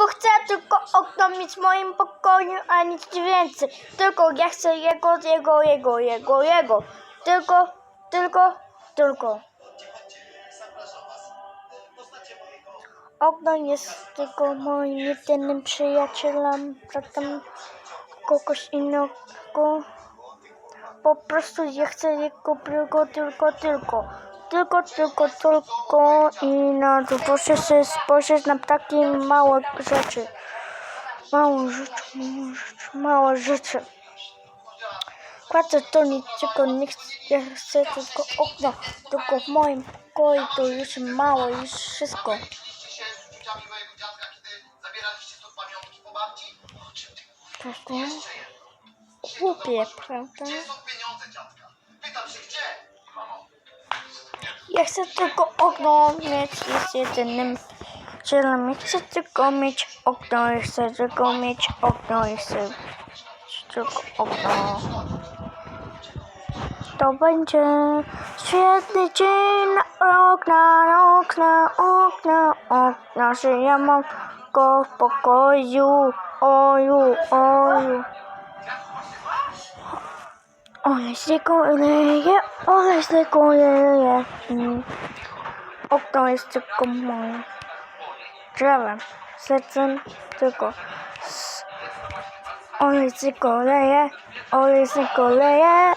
Tylko chcę tylko okno mieć w moim pokoju, a nic więcej. Tylko ja chcę jego, jego, jego, jego, jego. Tylko, tylko, tylko. Okno jest tylko moim jedynym przyjacielem, bratem kogoś innego. Po prostu ja chcę jego tylko, tylko, tylko. Tylko, tylko, tylko i na to proszę się spojrzeć na takie małe rzeczy. Małe rzeczy, małe rzeczy, małe rzeczy. Kładzę to niczego nie chcę, ja chcę tylko okno, tylko w moim pokoju to już mało, już wszystko. Liczyliście się z Ja chcę tylko okno mieć, jest jedynym celem. Ja chcę tylko mieć okno, ja chcę tylko mieć okno, ja chcę tylko okno. To będzie świetny dzień na okna, na okna, okna, okna, że ja mam go w pokoju, oju, oju. Ole się leje, ole się leje. Mm. Okno jest tylko moje. Drzewem, sercem tylko. S- Ole się leje, ole się leje.